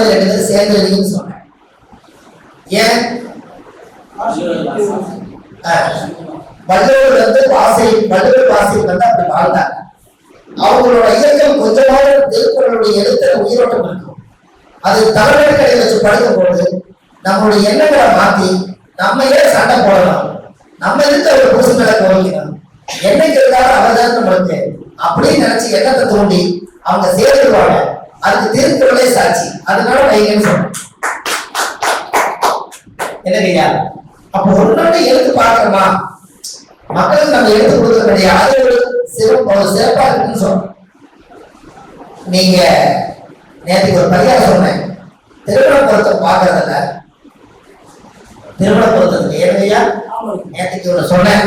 மனைவி சேர்ந்து சொன்னேன். ஏன்? வள்ளுவர் வந்து வாசை வள்ளுவர் வாசி வந்து அப்படி வாழ்ந்தாங்க அவங்களோட இயக்கம் கொஞ்சமாக திருக்குறளுடைய எழுத்துல உயிரோட்டம் இருக்கும். அது தலைவர் கடை வச்சு படிக்கும் போது நம்மளுடைய எண்ணங்களை மாத்தி நம்ம ஏன் சண்டை போடலாம். நம்ம எதுக்கு அவர் புதுசு மேல கோவிக்கணும் என்னைக்கு இருந்தாலும் அவர்தான் நம்மளுக்கு. அப்படின்னு நினைச்சு எண்ணத்தை தூண்டி அவங்க சேர்ந்துருவாங்க. அதுக்கு திருக்குறளே சாட்சி அதனால வைகன்னு சொன்னேன்? என்னங்கய்யா அப்ப ஒன்னொன்னு எழுத்து பார்க்கணுமா? மக்களுக்கு நம்ம எழுத்து கொடுக்கக்கூடிய கிடையாது அது ஒரு சிறப்பு சிறப்பா இருக்குன்னு சொன்னோம். நீங்க நேற்று ஒரு பரிகாரம் சொன்னேன். திருமண பொருத்தம் பார்க்கறதில்ல. திருமண பொருத்தத்துக்கு ஏழையா நேற்றுக்கு ஒன்று சொன்னேன்.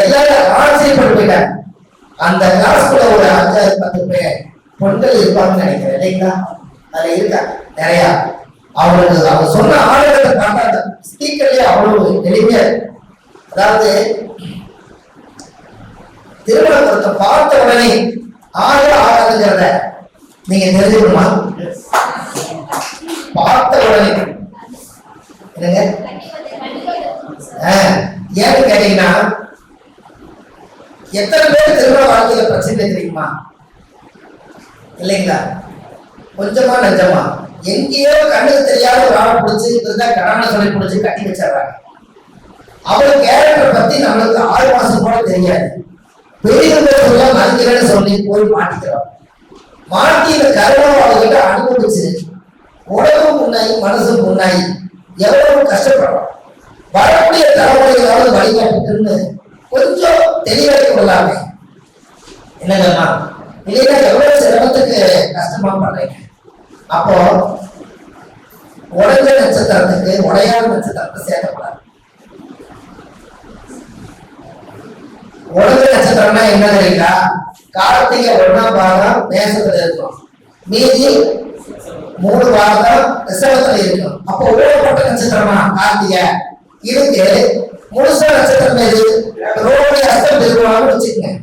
எல்லாரும் ஆச்சரியப்பட்டு போயிட்டாங்க. அந்த கிளாஸ்க்குள்ள ஒரு அஞ்சாறு பத்து பேர். பெண்கள் இருப்பாங்கன்னு நினைக்கிறேன் இல்லைங்களா அதுல இருக்கா நிறையா அவர்கள் அவங்க சொன்ன ஆளுநரை காட்டாத ஸ்பீக்கர்லயே அவ்வளவு எளிமையா இருக்கு. அதாவது திருமணத்தை பார்த்த உடனே ஆறு ஆகாதுங்கிறத நீங்க தெரிஞ்சுக்கணுமா? பார்த்த உடனே. என்னங்க? ஆ, ஏன்னு கேட்டீங்கன்னா எத்தனை பேர் திருமண வாழ்க்கையில பிரச்சனை தெரியுமா? இல்லைங்களா? கொஞ்சமா நஞ்சமா. எங்கேயோ கண்ணுக்கு தெரியாத ஒரு ஆளை பிடிச்சி இருந்தா கடான சொல்லி பிடிச்சி கட்டி வச்சிடுறாங்க. அவர் கேரக்டர் பத்தி நம்மளுக்கு ஆறு மாசம் கூட தெரியாது. பெரியவங்க சொல்ல மதிக்கிறேன்னு சொல்லி போய் மாட்டிக்கிறோம். மாட்டி இந்த கருணம் அவர்கிட்ட அனுபவிச்சு உடம்பும் முன்னாயி மனசும் முன்னாயி எவ்வளவு கஷ்டப்படுறோம். வரக்கூடிய தலைமுறைகளாவது வழிகாட்டுன்னு கொஞ்சம் தெளிவாக்கி கொள்ளாமே என்னங்கம்மா இல்லைன்னா எவ்வளவு சிரமத்துக்கு கஷ்டமா பண்றீங்க அப்போ உடஞ்ச நட்சத்திரத்துக்கு உடையாத நட்சத்திரத்தை சேர்க்கப்படாது. உடஞ்ச நட்சத்திரம்னா என்ன தெரியுங்களா? கார்த்திகை ஒன்னாம் பாகம் மேசத்துல இருக்கும். மீதி மூணு பாகம் ரிசவத்துல இருக்கும். அப்போ ஊழப்பட்ட நட்சத்திரமா கார்த்திகை. இதுக்கு முழுசா நட்சத்திரம் எது? ரோடு அஸ்தம் திருவான்னு வச்சுக்கோங்க.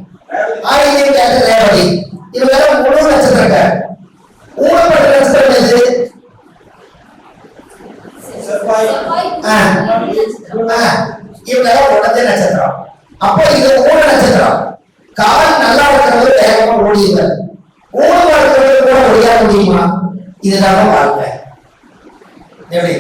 ஆயிரத்தி ரேவதி. இது வேற முழு நட்சத்திரங்க. ஊழப்பட்ட நட்சத்திரம் எது இவங்கெல்லாம் உடஞ்ச நட்சத்திரம். அப்போ இது ஊன நட்சத்திரம். கால் நல்லா இருக்கிறவர் வேகமா ஊனமா இருக்கிறவர் கூட ஓடியா முடியுமா? இதுதான் வாழ்க்கை. எப்படி?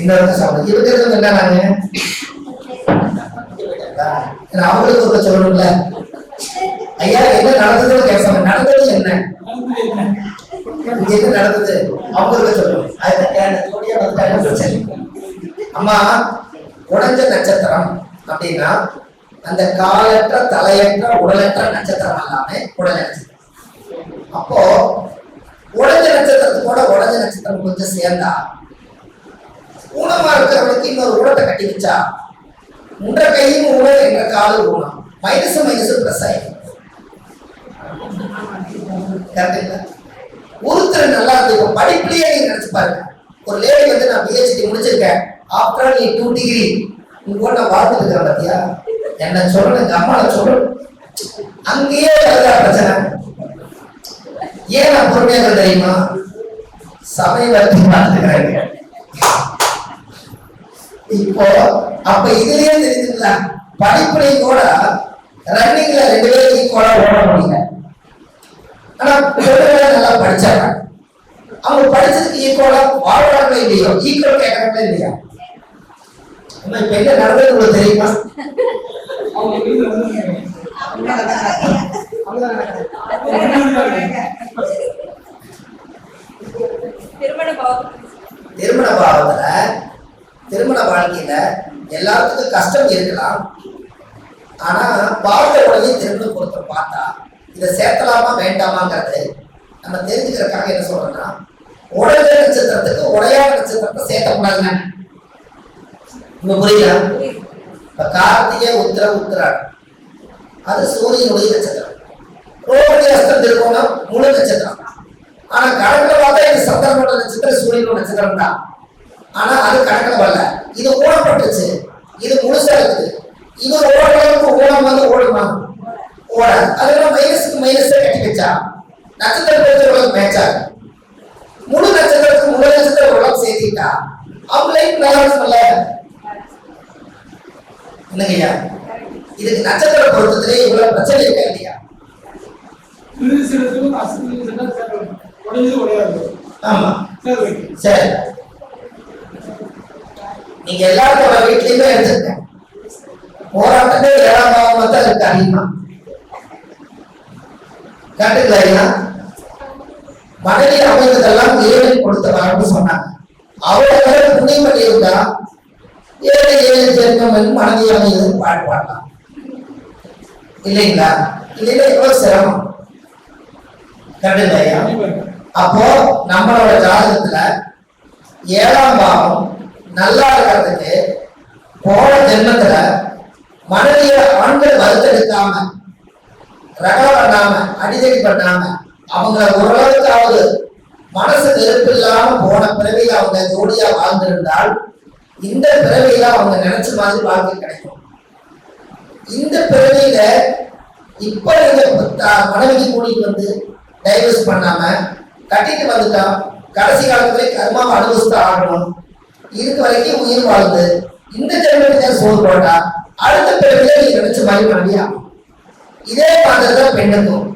இன்னொரு சம்பளம் இவங்க என்னன்னாங்க நான் அவங்களுக்கு ஒரு சொல்லணும்ல. ஐயா என்ன நடந்ததுன்னு கேட்பாங்க. நடந்தது என்ன? இங்க என்ன நடந்தது? அவங்களுக்கு சொல்லணும். அதுதான் அம்மா உடஞ்ச நட்சத்திரம் அப்படின்னா அந்த காலற்ற தலையற்ற உடலற்ற நட்சத்திரம் எல்லாமே உடல் நட்சத்திரம். அப்போ உடஞ்ச நட்சத்திரத்தோட உடஞ்ச நட்சத்திரம் கொஞ்சம் சேர்ந்தா ஊனமா இருக்கிறவனுக்கு இன்னொரு ஊனத்தை கட்டி வச்சா உன்ற கையும் ஊனம் என்ற காலும் ஊனம் மைனஸ் மைனஸ் பிளஸ் ஆயிடும் கரெக்டுங்களா ஒருத்தர் நல்லா இருந்து படிப்புலயே நீங்க நினைச்சு பாருங்க. ஒரு லேடி வந்து நான் பிஹெச்டி முடிச்சிருக்கேன். ஆஃப்டர் நீ டூ டிகிரி உங்க கூட நான் வாழ்ந்துட்டு இருக்கிறேன் பாத்தியா? என்ன சொல்லணும் எங்க அம்மாவை சொல்லணும். அங்கேயே வருதா பிரச்சனை? ஏன் நான் பொறுமையாக தெரியுமா? சபை வரைக்கும் பார்த்துக்கிறாங்க இப்போ அப்ப இதுலயே தெரியுதுங்களா படிப்புலை கூட ரன்னிங்ல ரெண்டு பேரும் ஈக்குவலா ஓட முடியல ஆனா நல்லா படிச்சாங்க. அவங்க படிச்சதுக்கு ஈக்குவலா வாழ்றாங்களோ இல்லையோ? ஈக்குவல் கேட்கறாங்களோ இல்லையா? அம்மா, இப்ப என்ன நடந்தது உங்களுக்கு தெரியுமா? திருமண பாவத்துல திருமண வாழ்க்கையில எல்லாத்துக்கும் கஷ்டம் இருக்கலாம். ஆனா பார்த்த உடனே திருமண பொருத்தம் பார்த்தா இதை சேர்த்தலாமா வேண்டாமாங்கிறது நம்ம தெரிஞ்சுக்கிறதுக்காக என்ன சொல்றோம்னா உடல் நட்சத்திரத்துக்கு உடையாத நட்சத்திரத்தை சேர்க்கக்கூடாதுங்க. இப்ப புரியல இப்ப கார்த்திகை உத்திர உத்திராடம். அது சூரியனுடைய நட்சத்திரம். ரோகிணி அஸ்தம் திருக்கோணம் முழு நட்சத்திரம். ஆனா கணக்குல பார்த்தா இது சந்திரனோட நட்சத்திரம் சூரியனோட நட்சத்திரம் தான் ஆனா அது கணக்கில் வரல இது ஓடப்பட்டுச்சு இது முழுசா இருக்குது இது ஓடுறதுக்கு ஓடம் வந்து ஓடுமா ஓடாது அதெல்லாம் மைனஸுக்கு மைனஸ் கட்டி வச்சா நட்சத்திர பொறுத்தவர்களுக்கு மேட்சா முழு நட்சத்திரத்துக்கு முழு நட்சத்திரம் ஓரளவு சேர்த்திட்டா அவங்க லைஃப் பேலன்ஸ் பண்ணல என்னங்கய்யா இதுக்கு நட்சத்திர பொருத்தத்திலே இவ்வளவு பிரச்சனை இருக்கா இல்லையா ஆமா சரி நீங்க எல்லாத்தோட வீட்லயுமே எடுத்துக்க போராட்டமே ஏழாம் பாவமா தான் இருக்கு அதிகமா கட்டுங்களா ஐயா? மனைவி அமைந்ததெல்லாம் இறைவன் கொடுத்த சொன்னாங்க. அவ்வளவு புண்ணியம் பண்ணியிருந்தா ஏழு ஏழு ஜென்மம் மனைவி அமைந்தது பாட்டு இல்லைங்களா? இல்லைன்னா எவ்வளவு சிரமம்? கட்டுங்களா அப்போ நம்மளோட ஜாதகத்துல ஏழாம் பாவம் நல்லா இருக்கிறதுக்கு போன ஜென்மத்துல மனைவிய ஆண்கள் வறுத்தெடுக்காம ரகம் பண்ணாம அடிதடி பண்ணாம அவங்க ஓரளவுக்காவது மனசு நெருப்பு இல்லாம போன பிறவியில அவங்க ஜோடியா வாழ்ந்திருந்தால் இந்த பிறவியில அவங்க நினைச்ச மாதிரி வாழ்க்கை கிடைக்கும். இந்த பிறவியில இப்ப நீங்க மனைவிக்கு கூட்டிட்டு வந்து டைவர்ஸ் பண்ணாம கட்டிட்டு வந்துட்டா கடைசி காலத்துல கர்மாவை அனுபவிச்சுட்டு ஆகணும். இருக்க வரைக்கும் உயிர் வாழ்ந்து இந்த ஜென்மத்துக்கு சோறு போட்டா? அடுத்த பிறவில நீ நினைச்ச மாதிரி மனைவியா இதே மாதிரிதான் பெண்ணுக்கும்.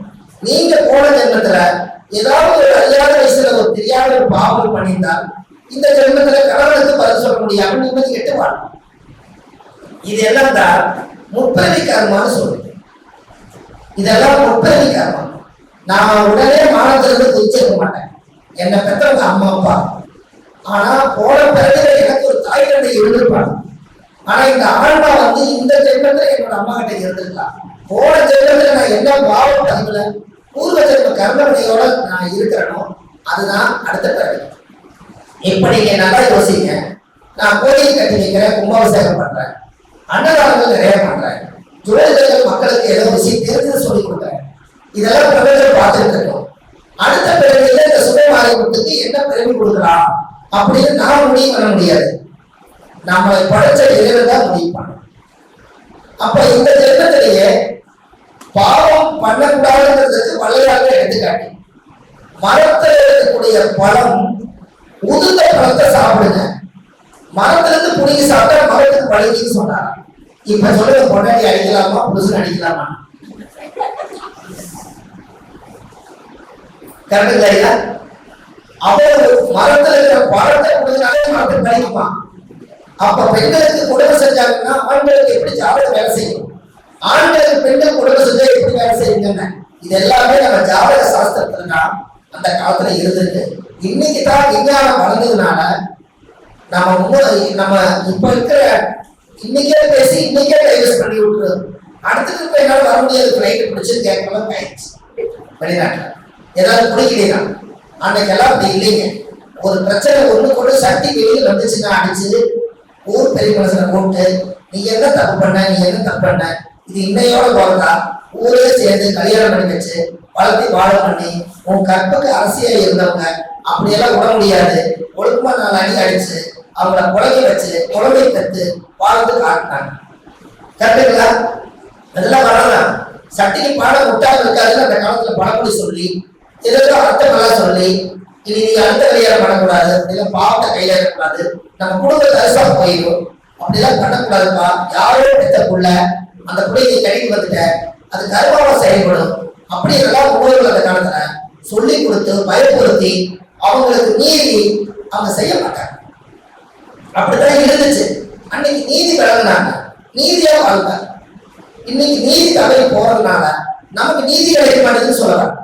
நீங்க போன ஜென்மத்துல ஏதாவது ஒரு அறியாத வயசுல ஒரு தெரியாத ஒரு பாவம் பண்ணியிருந்தால் இந்த ஜென்மத்துல கணவனுக்கு பதில் சொல்ல முடியாம நிம்மதி கெட்டு வாழும். இது எல்லாம் தான் முற்பதி கர்மான்னு சொல்லுது. இதெல்லாம் முற்பதி கர்மம் நான் உடனே மானத்திலிருந்து குதிச்சிருக்க மாட்டேன். என்னை பெற்றவங்க அம்மா அப்பா ஆனா போன பிறகு எனக்கு ஒரு தாய் தந்தை இருந்திருப்பாங்க ஆனா இந்த ஆன்மா வந்து இந்த ஜென்மத்துல என்னோட அம்மா கிட்ட இருந்திருக்கலாம் போன ஜென்மத்துல நான் என்ன பாவம் பதிவுல பூர்வ ஜென்ம கர்மனையோட நான் இருக்கிறனோ அதுதான் அடுத்த பிறகு. இப்ப நீங்க நல்லா யோசிங்க. நான் கோயில் கட்டி வைக்கிறேன் கும்பாபிஷேகம் பண்றேன். அன்னதானங்கள் நிறைய பண்றேன். ஜோதிடர்கள் மக்களுக்கு ஏதோ விஷயம் தெரிஞ்சு சொல்லி கொடுக்குறேன். இதெல்லாம் பிரபஞ்சம் பார்த்துட்டு இருக்கோம். அடுத்த பிறகு இந்த சுபமாரியத்துக்கு என்ன பிறகு கொடுக்கலாம்? அப்படின்னு நான் முடிவு பண்ண முடியாது. நம்மளை படைச்ச இறைவன் தான் முடிப்பான். அப்ப இந்த ஜென்மத்திலேயே பாவம் பண்ணக்கூடாதுன்றதுக்கு வள்ளையாக எடுத்துக்காட்டி. மரத்தில் இருக்கக்கூடிய பழம் உதிர்ந்த பழத்தை சாப்பிடுங்க. மரத்துல இருந்து புடிங்கி சாப்பிட்டா மரத்துக்கு பழகின்னு சொன்னாங்க இப்ப சொல்லுங்க பொண்டாட்டி அடிக்கலாமா புதுசு அடிக்கலாமா? கரெக்டுங்களா ஐயா அப்போ மரத்துல இருக்கிற பழத்தை கொடுத்தனாலே மரத்தை பழிக்குமா அப்ப பெண்களுக்கு குடும்ப செஞ்சாங்கன்னா ஆண்களுக்கு எப்படி ஜாதகம் வேலை செய்யும்? ஆண்களுக்கு பெண்கள் குடும்பம் செஞ்சா எப்படி வேலை செய்யுங்க இது எல்லாமே நம்ம ஜாதக சாஸ்திரத்துல அந்த காலத்துல இருந்துட்டு இன்னைக்கு தான் விஞ்ஞானம் வளர்ந்ததுனால நம்ம முன்னாடி நம்ம இப்ப இருக்கிற இன்னைக்கே பேசி இன்னைக்கே டைவர்ஸ் பண்ணி விட்டுருவோம் அடுத்தது இப்ப என்னால வர முடியாது. ஃபிளைட் பிடிச்சு கேட்கலாம் ஆயிடுச்சு வெளிநாட்டுல. ஏதாவது பிடிக்கலையா அன்னைக்கெல்லாம் அப்படி இல்லைங்க. ஒரு பிரச்சனை ஒண்ணு கொண்டு சட்டி வெளியில் வந்துச்சுன்னா அடிச்சு ஊர் பெரிய மனுஷனை கூப்பிட்டு நீ என்ன தப்பு பண்ண? நீ என்ன தப்பு பண்ண? இது இன்னையோட பிறந்தா ஊரே சேர்ந்து கல்யாணம் பண்ணி வச்சு வளர்த்தி வாழ பண்ணி உன் கற்புக்கு அரசியல் இருந்தவங்க அப்படியெல்லாம் விட முடியாது. ஒழுக்கமா நாலு அடி அடிச்சு அவங்கள குழந்தை வச்சு குழந்தை பெற்று வாழ்ந்து காட்டினாங்க. கரெக்டுங்களா? நல்லா வரலாம் சட்டிக்கு பாடம் முட்டாள் இருக்காதுன்னு அந்த காலத்துல பழமொழி சொல்லி ஏதோ அர்த்தமெல்லாம் சொல்லி இனி நீ அடுத்த கல்யாணம் பண்ணக்கூடாது இல்ல பாவத்தை கையில இருக்கக்கூடாது நம்ம குடும்ப தரிசா போயிடும் அப்படிலாம் பண்ணக்கூடாதுப்பா. யாரோ பெத்த புள்ள அந்த புள்ளைய நீ கட்டிட்டு வந்துட்ட அது கர்மாவா செயல்படும். அப்படி எல்லாம் முன்னோர்கள் அந்த காலத்துல சொல்லி கொடுத்து பயப்படுத்தி அவங்களுக்கு மீறி அவங்க செய்ய மாட்டாங்க. அப்படித்தான் இருந்துச்சு. அன்னைக்கு நீதி வழங்கினாங்க. நீதியா வாழ்ந்தாங்க. இன்னைக்கு நீதி தவறி போறதுனால நமக்கு நீதி கிடைக்க மாட்டேங்குதுன்னு சொல்லலாம்.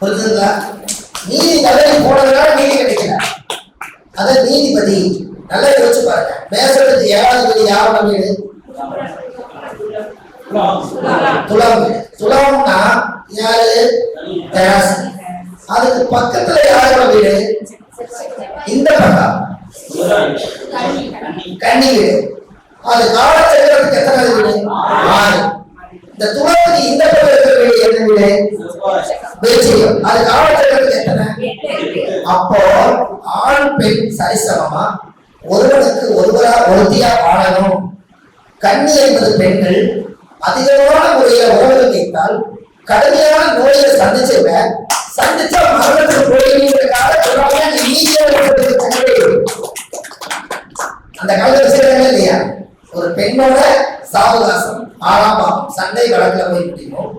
புரிஞ்சுங்களா நீதி தவறி போனதுனால நீதி கிடைக்கல. அத நீதிபதி நல்லா யோசிச்சு பாருங்க. மேசத்துக்கு ஏழாவது வீடு யாரோட வீடு? துலாம் துலாம்னா யாரு? தராசு அதுக்கு பக்கத்துல யாரோட வீடு? இந்த பக்கம். கண்ணீர் வீடு. அது காலச்சக்கரத்துக்கு எத்தனை வீடு? ஆறு. இந்த துளத்துக்கு இந்த பக்கம் இருக்கிற வீடு என்ன அது காலச்சக்கரத்துக்கு எத்தனை? அப்போ ஆண் பெண் சரிசமமா? ஒருவனுக்கு ஒருவரா ஒருத்தியா வாழணும். கண்ணி என்பது பெண்கள். அதிகமான முறையில உறவுகள் வைத்தால் கடுமையான நோயை சந்திச்சிருக்க சந்திச்சா மரணத்துக்கு போயிருக்காக சொல்றாங்க. அந்த காலத்துல செய்யறாங்க இல்லையா? ஒரு பெண்ணோட சாவகாசம் ஆறாம் பாவம் சண்டை வழக்குல போய் முடியும்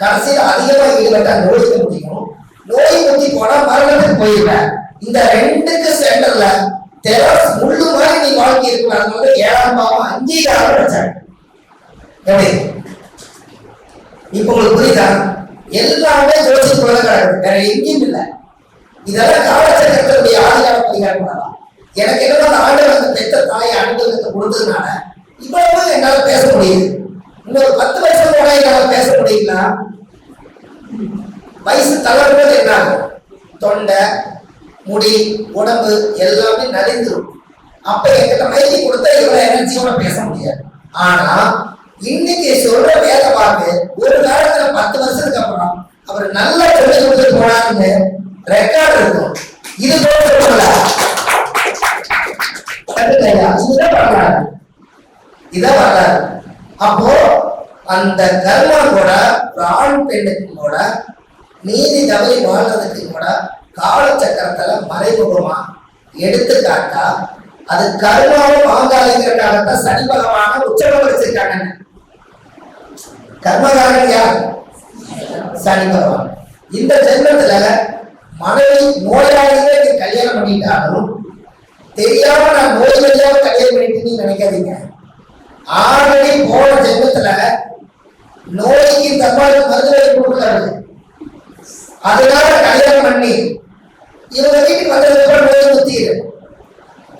கடைசியில் அதிகமா ஈடுபட்ட நோய்க்கு முடியும் நோய் முத்தி போனா மரணத்துக்கு போயிடுவ இந்த ரெண்டுக்கு சென்டர்ல தெரஸ் முள்ளு மாதிரி நீ வாழ்க்கை இருக்கிறாங்க ஏழாம் பாவம் அங்கீகாரம் கிடைச்சாங்க எப்படி? இப்ப உங்களுக்கு புரியுதா? எல்லாமே ஜோசிக்குள்ள கிடக்குது வேற எங்கேயும் இல்லை. இதெல்லாம் காலச்சக்கரத்தினுடைய ஆதிகார பரிகாரம் பண்ணலாம். எனக்கு என்னன்னா அந்த ஆண்டவர் அந்த பெற்ற தாயை அனுபவத்தை கொடுத்ததுனால இவ்வளவு என்னால பேச முடியுது. இன்னொரு பத்து வருஷம் கூட என்னால பேச முடியுங்களா வயசு தளர்வது என்ன தொண்டை முடி உடம்பு எல்லாமே நலிந்துரும். அப்ப எங்கிட்ட மைக்கு கொடுத்தா இவ்வளவு எனர்ஜியோட பேச முடியாது. ஆனா இன்னைக்கு சொல்ற வேலை பார்த்து ஒரு காலத்துல பத்து வருஷத்துக்கு அப்புறம் அவர் நல்ல சொல்லி கொடுத்துட்டு போனாருன்னு ரெக்கார்ட் இருக்கும். இது போல கண்டுக்கலையா? இதான் வரலாறு. அப்போ அந்த கர்மா கூட ஒரு ஆண் பெண்ணுக்கு கூட நீதி தவறி வாழ்றதுக்கு கூட காலச்சக்கரத்துல மறைமுகமா எடுத்துக்காட்டா அது கர்மாவும் வாங்காதுங்கிற காலத்தை சனி பகவான உச்சகம் வச்சிருக்காங்க கர்மகாரன் யார்? சனி பகவான். இந்த ஜென்மத்துல மனைவி நோயாளியே நீ கல்யாணம் பண்ணிட்டாலும் தெரியாம நான் நோய் வழியாக கல்யாணம் பண்ணிட்டு நினைக்காதீங்க. ஆல்ரெடி போன ஜென்மத்துல நோய்க்கு தப்பாளுக்கு மருந்து கொடுக்குறாரு அதனால கல்யாணம் பண்ணி இவங்க வீட்டுக்கு வந்ததுக்கு அப்புறம் நோய் குத்திடு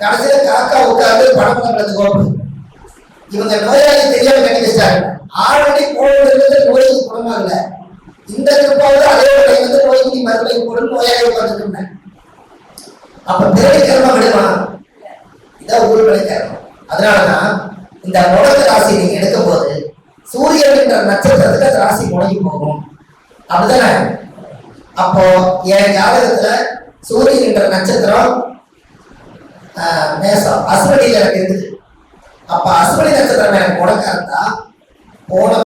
கடைசியில காக்கா உட்கார்ந்து பணம் பண்றது கோப்பு இவங்க நோயாளி தெரியாம கண்டிச்சாங்க ஆல்ரெடி போன ஜென்மத்துல நோய்க்கு குணமா இல்ல. இந்த திருப்பாவது அதே ஒரு வந்து நோய்க்கு மருந்தை போட்டு நோயாளி உட்கார்ந்துட்டு அப்ப பிறவி கர்மம் விடுமா இதான் ஊர் விளைக்கிறோம் அதனாலதான் இந்த முடக்க ராசி நீங்க எடுக்கும் போது சூரியன் என்ற நட்சத்திரத்துக்கு அந்த ராசி முடங்கி போகும். அப்படிதானே? அப்போ என் ஜாதகத்துல சூரியன் என்ற நட்சத்திரம் மேசம் அஸ்வனியில் எனக்கு இருக்குது. அப்ப அஸ்வனி நட்சத்திரம் எனக்கு முடக்கா இருந்தா போன